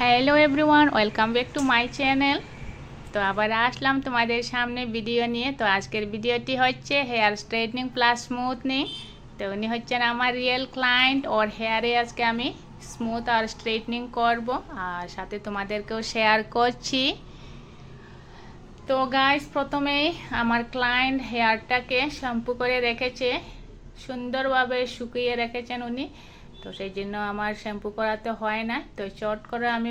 Hello everyone welcome back to my channel তো আবার আসলাম তোমাদের সামনে ভিডিও নিয়ে। তো আজকের ভিডিওটি হচ্ছে হেয়ার স্ট্রেটনিং প্লাস স্মুথনিং তো উনি হচ্ছেন আমার রিয়েল ক্লায়েন্ট ওর হেয়ারে আজকে আমি স্মুথ আর স্ট্রেটনিং করব আর সাথে তোমাদেরকেও শেয়ার করছি। তো গাইস প্রথমেই আমার ক্লায়েন্ট হেয়ারটাকে শ্যাম্পু করে রেখেছে। সুন্দরভাবে শুকিয়ে রেখেছেন উনি। তো সেই জন্য আমার শ্যাম্পু করাতে হয় না। তো চট করে আমি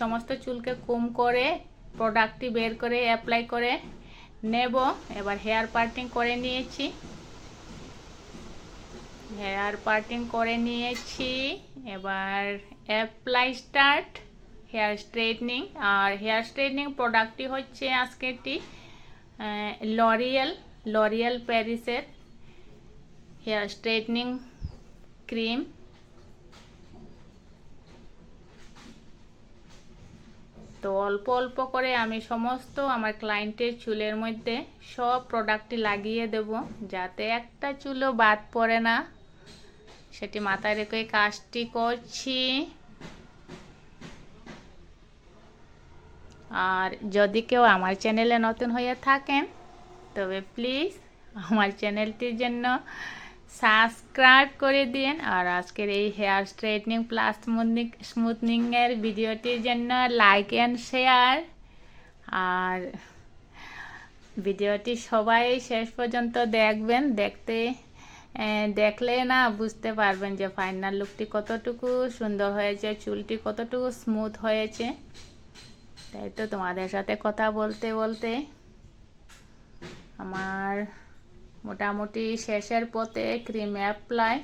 সমস্ত চুলকে কুম করে প্রোডাক্টটি বের করে অ্যাপ্লাই করে নেব। এবার হেয়ার পার্টিং করে নিয়েছি। হেয়ার পার্টিং করে নিয়েছি। এবার অ্যাপ্লাই স্টার্ট হেয়ার স্ট্রেটনিং আর হেয়ার স্ট্রেটনিং প্রোডাক্টটি হচ্ছে আজকেরটি লরিয়াল লরিয়াল প্যারিসের হেয়ার স্ট্রেটনিং ক্রিম তো অল্প অল্প করে আমি সমস্ত আমার ক্লায়েন্টের চুলের মধ্যে সব প্রোডাক্টটি লাগিয়ে দেব, যাতে একটা চুলও বাদ পড়ে না। সেটি মাথায় রেখে কাজটি করছি। আর যদি কেউ আমার চ্যানেলে নতুন হয়ে থাকেন, তবে প্লিজ আমার চ্যানেলটির জন্য সাবস্ক্রাইব করে দিন। আর আজকের এই হেয়ার স্ট্রেটনিং প্লাস স্মুথনিং স্মুথনিংয়ের ভিডিওটির জন্য লাইক অ্যান্ড শেয়ার। আর ভিডিওটি সবাই শেষ পর্যন্ত দেখবেন। দেখতে দেখলে না বুঝতে পারবেন যে ফাইনাল লুকটি কতটুকু সুন্দর হয়েছে, চুলটি কতটুকু স্মুথ হয়েছে। তাই তো তোমাদের সাথে কথা বলতে বলতে আমার মোটামুটি শেষের পথে ক্রিম অ্যাপ্লাই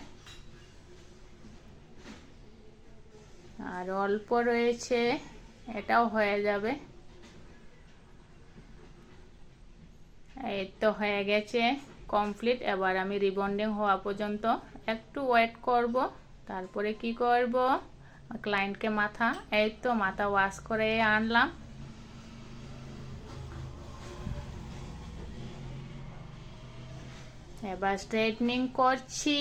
আর অল্প রয়েছে, এটাও হয়ে যাবে। এই তো হয়ে গেছে কমপ্লিট এবার আমি রিবন্ডিং হওয়া পর্যন্ত একটু ওয়েট করব। তারপরে কি করব? ক্লায়েন্টকে মাথা, এই তো মাথা ওয়াশ করে আনলাম। এবার স্ট্রেটনিং করছি।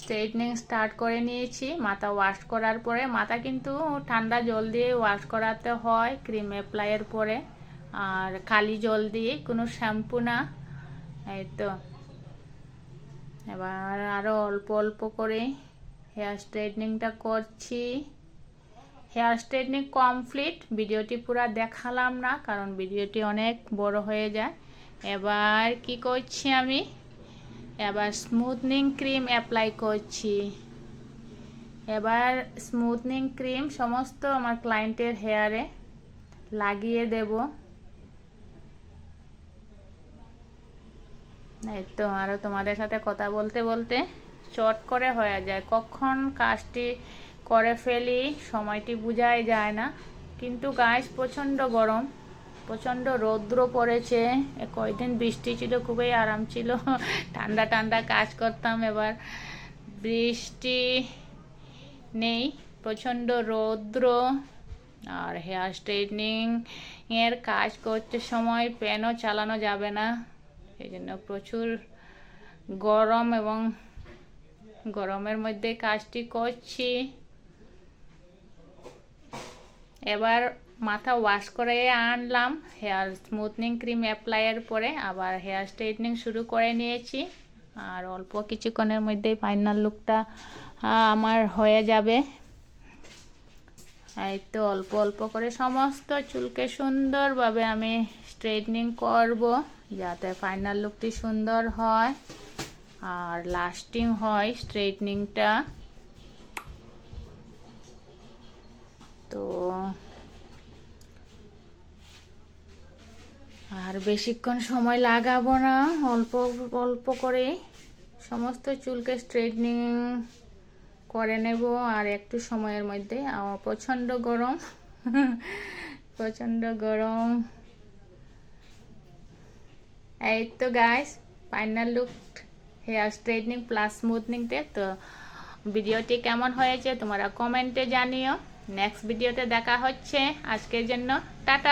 স্ট্রেটনিং স্টার্ট করে নিয়েছি। মাথা ওয়াশ করার পরে, মাথা কিন্তু ঠান্ডা জল দিয়ে ওয়াশ করাতে হয় ক্রিম অ্যাপ্লাইয়ের পরে। আর খালি জল দিয়ে কোনো শ্যাম্পু না। এই তো। এবার আরও অল্প অল্প করে হেয়ার স্ট্রেটনিংটা করছি। হেয়ার স্ট্রেটনিং কমপ্লিট ভিডিওটি পুরো দেখালাম না, কারণ ভিডিওটি অনেক বড় হয়ে যায়। এবার কি করছি আমি? এবার স্মুথনিং ক্রিম অ্যাপ্লাই করছি। এবার স্মুথনিং ক্রিম সমস্ত আমার ক্লায়েন্টের হেয়ারে লাগিয়ে দেব। এই তো আরও তোমাদের সাথে কথা বলতে বলতে চট করে হয়ে যায়। কখন কাজটি করে ফেলি সময়টি বোঝাই যায় না। কিন্তু গাছ প্রচণ্ড গরম। প্রচণ্ড রৌদ্র পড়েছে। কয়দিন বৃষ্টি ছিল, খুবই আরাম ছিল। ঠান্ডা ঠান্ডা কাজ করতাম এবার। বৃষ্টি নেই, প্রচণ্ড রৌদ্র। আর হেয়ার স্ট্রেটনিং এর কাজ করতে সময় প্যানও চালানো যাবে না। সেই জন্য প্রচুর গরম এবং গরমের মধ্যে কাজটি করছি। এবার মাথা ওয়াশ করে আনলাম হেয়ার স্মুথনিং ক্রিম অ্যাপ্লাইয়ের পরে আবার হেয়ার স্ট্রেটনিং শুরু করে নিয়েছি। আর অল্প কিছুক্ষণের মধ্যেই ফাইনাল লুকটা আমার হয়ে যাবে। এই তো অল্প অল্প করে সমস্ত চুলকে সুন্দরভাবে আমি স্ট্রেটনিং করব, যাতে ফাইনাল লুকটি সুন্দর হয়। আর লাস্টিং হয় স্ট্রেটনিংটা তো আর বেশিক্ষণ সময় লাগাবো না, অল্প অল্প করে সমস্ত চুলকে স্ট্রেটনিং করে নেব আর একটু সময়ের মধ্যে। প্রচণ্ড গরম প্রচণ্ড গরম। এই তো guys final look hair straightening plus স্মুথনিংতে তো। ভিডিওটি কেমন হয়েছে তোমরা কমেন্টে জানিও। নেক্সট ভিডিওতে দেখা হচ্ছে। আজকের জন্য, টাটা।